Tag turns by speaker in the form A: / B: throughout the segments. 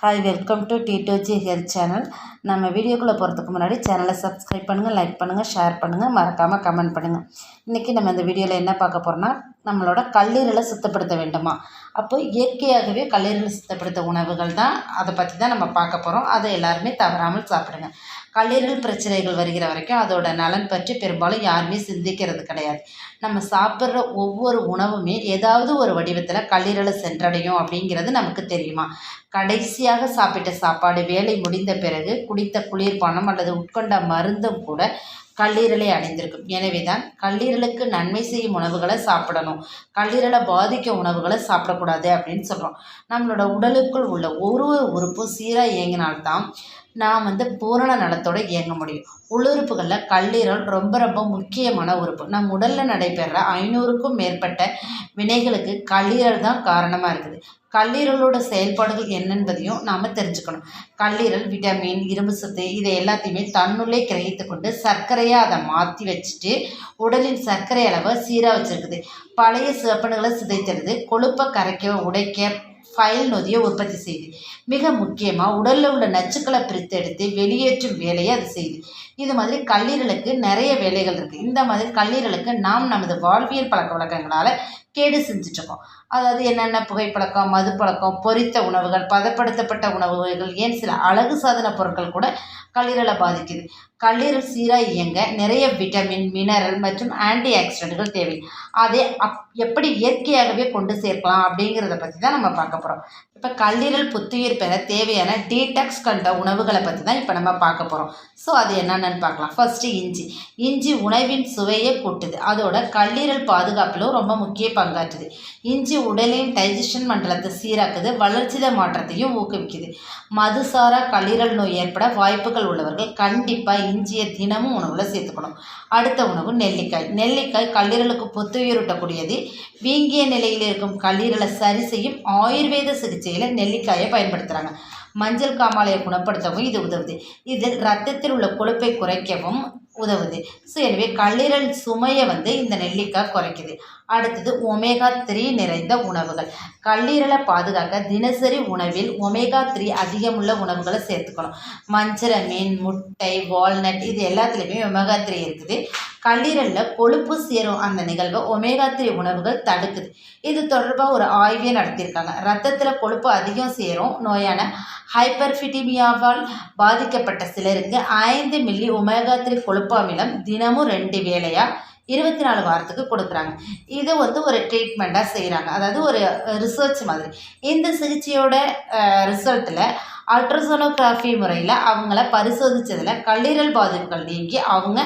A: Hi welcome to T two G health channel நம்ம வீடியோக்குள்ளே போகிறதுக்கு முன்னாடி சேனலை சப்ஸ்கிரைப் பண்ணுங்கள் லைக் பண்ணுங்கள் ஷேர் பண்ணுங்கள் மறக்காமல் கமெண்ட் பண்ணுங்கள் இன்றைக்கி நம்ம இந்த வீடியோவில் என்ன பார்க்க போகிறோம்னா நம்மளோட கல்லீரலை சுத்தப்படுத்த வேண்டுமா? அப்போ இயற்கையாகவே கல்லீரலை சுத்தப்படுத்த உணவுகள் தான் அதை பற்றி தான் நம்ம பார்க்க போகிறோம் அதை எல்லாருமே தவறாமல் சாப்பிடுங்க. கல்லீரல் பிரச்சனைகள் வருகிற வரைக்கும் அதோட நலன் பற்றி பெரும்பாலும் யாருமே சிந்திக்கிறது கிடையாது. நம்ம சாப்பிட்ற ஒவ்வொரு உணவுமே ஏதாவது ஒரு வடிவத்தில் கல்லீரலை சென்றடையும் அப்படிங்கிறது நமக்கு தெரியுமா? கடைசியாக சாப்பிட்ட சாப்பாடு வேலை முடிந்த பிறகு குடித்த குளிர்பானம் அல்லது உட்கொண்ட மருந்தும் கூட கல்லீரலை அடைந்திருக்கும் எனவே தான் கல்லீரலுக்கு நன்மை செய்யும் உணவுகளை சாப்பிடணும். கல்லீரலை பாதிக்க உணவுகளை சாப்பிடக்கூடாது அப்படின்னு சொல்கிறோம் நம்மளோட உடலுக்குள் உள்ள ஒரு உறுப்பும் சீராக இயங்கினால்தான் நாம் வந்து பூரண நலத்தோடு இயங்க முடியும். உள்ளுறுப்புகளில் கல்லீரல் ரொம்ப ரொம்ப முக்கியமான உறுப்பு. நம் உடலில் நடைபெற ஐநூறுக்கும் மேற்பட்ட வினைகளுக்கு கல்லீரல் தான் காரணமாக இருக்குது. கல்லீரலோட செயல்பாடுகள் என்னென்பதையும் நாம் தெரிஞ்சுக்கணும். கல்லீரல் விட்டமின் இரும்பு சத்து இதை எல்லாத்தையுமே தன்னுள்ளே கிரகித்து கொண்டு சர்க்கரையாக அதை மாற்றி வச்சுட்டு உடலின் சர்க்கரை அளவை சீராக வச்சுருக்குது. பழைய சிவப்பணுகளை சிதைத்தருது கொழுப்பை கரைக்க உடைக்க ஃபைல் நொதியை உற்பத்தி செய்யுது மிக முக்கியமாக உடலில் உள்ள நச்சுக்களை பிரித்தெடுத்து வெளியேற்றும் வேலையை அது செய்யுது இது மாதிரி கல்லீரலுக்கு நிறைய வேலைகள் இருக்குது இந்த மாதிரி கல்லீரலுக்கு நாம் நமது வாழ்வியல் பழக்க வழக்கங்களால் கேடு செஞ்சிட்ருக்கோம் அதாவது என்னென்ன புகைப்பழக்கம் மது பழக்கம் பொரித்த உணவுகள் பதப்படுத்தப்பட்ட உணவுகள் ஏன் சில அழகு சாதன பொருட்கள் கூட கல்லீரலை பாதிக்குது. கல்லீரல் சீராக இயங்க நிறைய விட்டமின் மினரல் மற்றும் ஆன்டி ஆக்சிடென்ட்கள் தேவை. அதை அப் எப்படி இயற்கையாகவே கொண்டு சேர்க்கலாம் அப்படிங்கிறத பற்றி தான் நம்ம பார்க்க போகிறோம் இப்போ கல்லீரல் புத்துயிர் பெற தேவையான டீடாக்ஸ் கண்ட உணவுகளை பற்றி தான் இப்போ நம்ம பார்க்க போகிறோம் ஸோ அது என்னென்னு பார்க்கலாம். ஃபஸ்ட்டு இஞ்சி. இஞ்சி உணவின் சுவையை கூட்டுது. அதோட கல்லீரல் பாதுகாப்பிலும் ரொம்ப முக்கிய பங்காற்றுது. இஞ்சி உடலின் டைஜஷன் மண்டலத்தை சீராக்குது வளர்ச்சித மாற்றத்தையும் ஊக்குவிக்குது. மதுசாரா கல்லீரல் நோய் ஏற்பட வாய்ப்புகள் உள்ளவர்கள் கண்டிப்பாக இஞ்சியை தினமும் உணவில் சேர்த்துக்கணும். அடுத்த உணவு நெல்லிக்காய். நெல்லிக்காய் கல்லீரலுக்கு புத்துயிரூட்டக்கூடியது. வீங்கிய நிலையில் இருக்கும் கல்லீரலை சரி செய்யும் ஆயுர்வேத சிகிச்சை சிகிச்சையில் நெல்லிக்காயை பயன்படுத்துகிறாங்க மஞ்சள் காமாலையை குணப்படுத்தவும் இது உதவுது. இது ரத்தத்தில் உள்ள கொழுப்பை குறைக்கவும் உதவுது. ஸோ எனவே கல்லீரல் சுமையை வந்து இந்த நெல்லிக்காய் குறைக்குது. அடுத்தது ஒமேகா த்ரீ நிறைந்த உணவுகள். கல்லீரலை பாதுகாக்க தினசரி உணவில் ஒமேகா த்ரீ அதிகமுள்ள உணவுகளை சேர்த்துக்கணும். மஞ்சள் மீன் முட்டை வால்நட் இது எல்லாத்துலேயுமே ஒமேகா த்ரீ இருக்குது. கல்லீரலில் கொழுப்பு சேரும் அந்த நிகழ்வை ஒமேகா த்ரீ உணவுகள் தடுக்குது. இது தொடர்பாக ஒரு ஆய்வே நடத்தியிருக்காங்க. ரத்தத்தில் கொழுப்பு அதிகம் சேரும். நோயான ஹைப்பர்ஃபிட்டிமியாவால் பாதிக்கப்பட்ட சிலருக்கு ஐந்து மில்லி ஒமேகா த்ரீ கொழுப்பு அமிலம் தினமும் ரெண்டு வேலையாக இருபத்தி நாலு வாரத்துக்கு கொடுக்குறாங்க. இது வந்து ஒரு ட்ரீட்மெண்ட்டாக செய்கிறாங்க அதாவது ஒரு ரிசர்ச் மாதிரி. இந்த சிகிச்சையோட ரிசல்ட்டில் அல்ட்ராசோனோகிராஃபி முறையில் அவங்கள பரிசோதித்ததில் கல்லீரல் பாதிப்புகள் நீங்கி அவங்க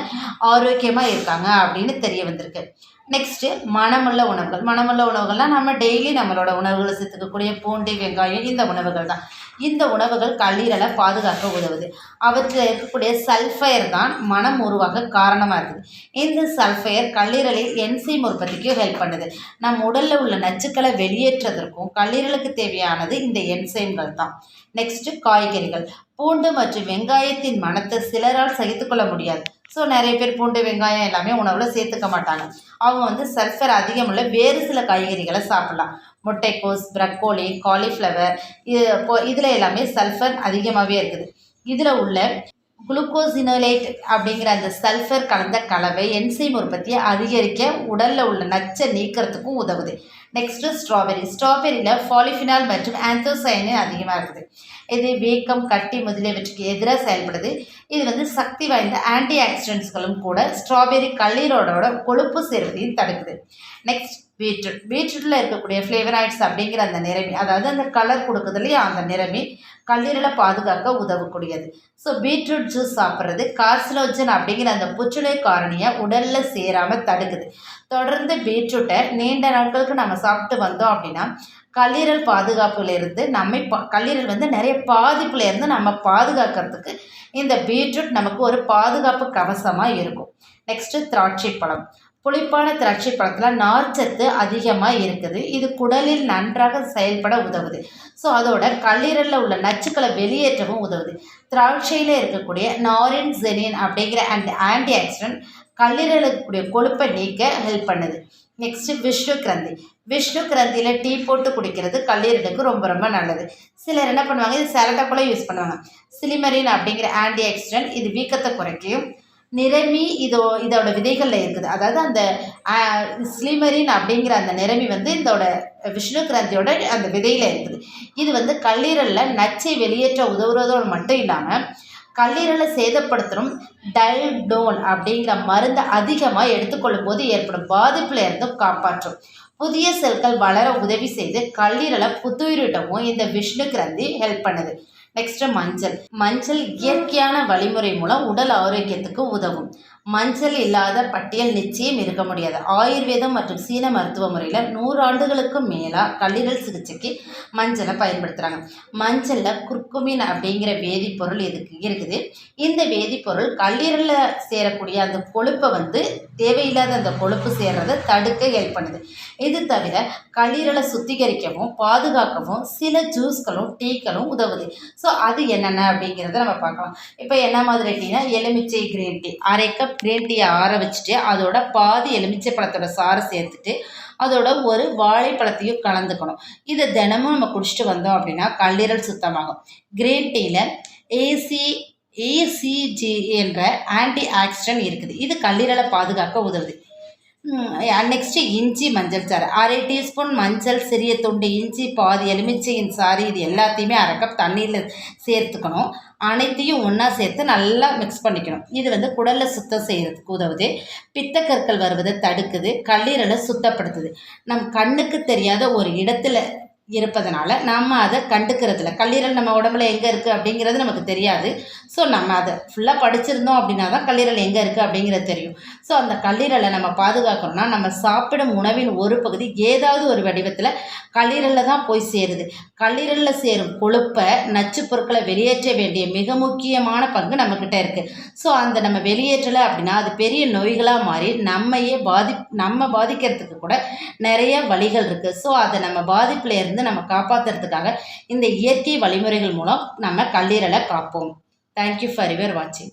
A: ஆரோக்கியமாக இருக்காங்க அப்படின்னு தெரிய வந்திருக்கு. நெக்ஸ்ட்டு மனமுள்ள உணவுகள். மனமுள்ள உணவுகள்லாம் நம்ம டெய்லி நம்மளோட உணவுகளை சேர்த்துக்கக்கூடிய பூண்டு வெங்காயம் இந்த உணவுகள் தான். இந்த உணவுகள் கல்லீரலை பாதுகாக்க உதவுது. அவற்றில் இருக்கக்கூடிய சல்ஃபயர் தான் மனம் உருவாக காரணமாக இருக்குது. இந்த சல்ஃபயர் கல்லீரலில் என்சைம் உற்பத்திக்கு ஹெல்ப் பண்ணுது. நம் உடலில் உள்ள நச்சுக்களை வெளியேற்றதற்கும் கல்லீரலுக்கு தேவையானது இந்த என்சைம்கள் தான். நெக்ஸ்ட்டு காய்கறிகள். பூண்டு மற்றும் வெங்காயத்தின் மனத்தை சிலரால் சகித்துக்கொள்ள முடியாது. ஸோ நிறைய பேர் பூண்டு வெங்காயம் எல்லாமே உணவில் சேர்த்துக்க மாட்டாங்க. அவங்க வந்து சல்ஃபர் அதிகமுள்ள வேறு சில காய்கறிகளை சாப்பிட்லாம். முட்டைக்கோஸ் ப்ரக்கோலி காலிஃப்ளவர் இது இதில் எல்லாமே சல்ஃபர் அதிகமாகவே இருக்குது. இதில் உள்ள குளுக்கோசினோலேட் அப்படிங்கிற அந்த சல்ஃபர் கலந்த கலவை என்சைம் உற்பத்தியை அதிகரிக்க உடலில் உள்ள நச்சை நீக்கிறதுக்கும் உதவுது. நெக்ஸ்ட்டு ஸ்ட்ராபெரி ஸ்ட்ராபெரியில் ஃபாலிஃபினால் மற்றும் ஆந்தோசைனின் அதிகமாக இருக்குது. இது வீக்கம் கட்டி முதலியவற்றுக்கு எதிராக செயல்படுது. இது வந்து சக்தி வாய்ந்த ஆன்டி ஆக்சிடென்ட்ஸ்களும் கூட ஸ்ட்ராபெரி கல்லீரோட கொழுப்பு சேர்வதையும் தடுக்குது. நெக்ஸ்ட் பீட்ரூட் பீட்ரூட்டில் இருக்கக்கூடிய ஃப்ளேவராய்ட்ஸ் அப்படிங்கிற அந்த நிறமி அதாவது அந்த கலர் கொடுக்குது இல்லையா அந்த நிறமி கல்லீரலை பாதுகாக்க உதவக்கூடியது. ஸோ பீட்ரூட் ஜூஸ் சாப்பிட்றது கார்சிலோஜன் அப்படிங்கிற அந்த புற்றுநோய் காரணியை உடலில் சேராமல் தடுக்குது. தொடர்ந்து பீட்ரூட்டை நீண்ட நாட்களுக்கு நம்ம சாப்பிட்டு வந்தோம் அப்படின்னா கல்லீரல் பாதுகாப்புலேருந்து நம்மை பா கல்லீரல் வந்து நிறைய பாதிப்புலேருந்து நம்ம பாதுகாக்கிறதுக்கு இந்த பீட்ரூட் நமக்கு ஒரு பாதுகாப்பு கவசமாக இருக்கும். நெக்ஸ்ட்டு திராட்சை பழம் புளிப்பான திராட்சை பழத்தில் நார்ச்சத்து அதிகமாக இருக்குது. இது குடலில் நன்றாக செயல்பட உதவுது. ஸோ அதோட கல்லீரலில் உள்ள நச்சுக்களை வெளியேற்றவும் உதவுது. திராட்சையில் இருக்கக்கூடிய நாரின் ஜெனின் அப்படிங்கிற அண்ட் ஆன்டி ஆக்சிடென்ட் கல்லீரலுக்கு கொழுப்பை நீக்க ஹெல்ப் பண்ணுது. நெக்ஸ்ட்டு விஷ்ணு கிரந்தி. விஷ்ணு கிரந்தியில் டீ போட்டு குடிக்கிறது கல்லீரலுக்கு ரொம்ப ரொம்ப நல்லது. சிலர் என்ன பண்ணுவாங்க இது சரட்டை போல யூஸ் பண்ணுவாங்க. சிலிமரின் அப்படிங்கிற ஆன்டி ஆக்சிடென்ட் இது வீக்கத்தை குறைக்கும். நிறமி இதோ இதோட விதைகளில் இருக்குது. அதாவது அந்த ஸ்லிமரின் அப்படிங்கிற அந்த நிரம்பி வந்து இதோட விஷ்ணு கிரந்தியோட அந்த விதையில் இருக்குது. இது வந்து கல்லீரலில் நச்சை வெளியேற்ற உதவுறதோடு மட்டும் இல்லாமல் கல்லீரலை சேதப்படுத்தணும். டல்டோன் அப்படிங்கிற மருந்தை அதிகமாக எடுத்துக்கொள்ளும் போது ஏற்படும் பாதிப்பில் இருந்தும் காப்பாற்றும். புதிய செல்கள் வளர உதவி செய்து கல்லீரலை புத்துயிரிட்டவும் இந்த விஷ்ணு கிரந்தி ஹெல்ப் பண்ணுது. நெக்ஸ்ட் மஞ்சள். மஞ்சள் இயற்கையான வழிமுறை மூலம் உடல் ஆரோக்கியத்துக்கு உதவும். மஞ்சள் இல்லாத பட்டியல் நிச்சயம் இருக்க முடியாது. ஆயுர்வேதம் மற்றும் சீன மருத்துவ முறையில் நூறு ஆண்டுகளுக்கும் மேலாக கல்லீரல் சிகிச்சைக்கு மஞ்சளை பயன்படுத்துகிறாங்க மஞ்சளில் குர்குமின் அப்படிங்கிற வேதிப்பொருள் இதுக்கு இருக்குது? இந்த வேதிப்பொருள் கல்லீரலில் சேரக்கூடிய அந்த கொழுப்பை வந்து தேவையில்லாத அந்த கொழுப்பு சேர்றதை தடுக்க ஹெல்ப் பண்ணுது. இது தவிர கல்லீரலை சுத்திகரிக்கவும் பாதுகாக்கவும் சில ஜூஸ்களும் டீக்களும் உதவுது. ஸோ அது என்னென்ன அப்படிங்கிறத நம்ம பார்க்கலாம். இப்போ என்ன மாதிரி டீனா எலுமிச்சை கிரீன் டீ அரை கப் கிரீன் டீயை ஆற வச்சுட்டு அதோட பாதி எலுமிச்சை பழத்தோட சாறு சேர்த்துட்டு அதோட ஒரு வாழைப்பழத்தையும் கலந்துக்கணும். இதை தினமும் நம்ம குடிச்சிட்டு வந்தோம் அப்படின்னா கல்லீரல் சுத்தமாகும். கிரீன் டீயில் E C E C G என்ற ஆன்டி ஆக்சிடென்ட் இருக்குது. இது கல்லீரலை பாதுகாக்க உதவுது. நெக்ஸ்ட்டு இஞ்சி மஞ்சள் சாறு. அரை டீஸ்பூன் மஞ்சள் சிறிய துண்டு இஞ்சி பாதி எலுமிச்சையின் சாறு. இது எல்லாத்தையுமே அரை கப் தண்ணியில் சேர்த்துக்கணும். அனைத்தையும் ஒன்றா சேர்த்து நல்லா மிக்ஸ் பண்ணிக்கணும். இது வந்து குடலில் சுத்தம் செய்கிறதுக்கு உதவுது. பித்தக்கற்கள் வருவதை தடுக்குது. கல்லீரலை சுத்தப்படுத்துது. நம் கண்ணுக்கு தெரியாத ஒரு இடத்துல இருப்பதனால நம்ம அதை கண்டுக்கிறதில்ல. கல்லீரல் நம்ம உடம்புல எங்கே இருக்குது அப்படிங்கிறது நமக்கு தெரியாது. ஸோ நம்ம அதை ஃபுல்லாக படிச்சிருந்தோம் அப்படின்னா தான் கல்லீரல் எங்கே இருக்குது அப்படிங்கிறது தெரியும். ஸோ அந்த கல்லீரலை நம்ம பாதுகாக்கணும்னா நம்ம சாப்பிடும் உணவின் ஒரு பகுதி ஏதாவது ஒரு வடிவத்தில் கல்லீரலில் தான் போய் சேருது. கல்லீரலில் சேரும் கொழுப்பை நச்சு பொருட்களை வெளியேற்ற வேண்டிய மிக முக்கியமான பங்கு நம்மக்கிட்ட இருக்குது ஸோ அந்த நம்ம வெளியேற்றலை அப்படின்னா அது பெரிய நோய்களாக மாறி நம்மையே பாதி நம்ம பாதிக்கிறதுக்கு கூட நிறைய வழிகள் இருக்குது ஸோ அதை நம்ம பாதிப்பில் இருந்து நம்ம காப்பாற்றுறதுக்காக இந்த இயற்கை வழிமுறைகள் மூலம் நம்ம கல்லீரலை காப்போம். தேங்க்யூ ஃபார் யுவர் வாட்சிங்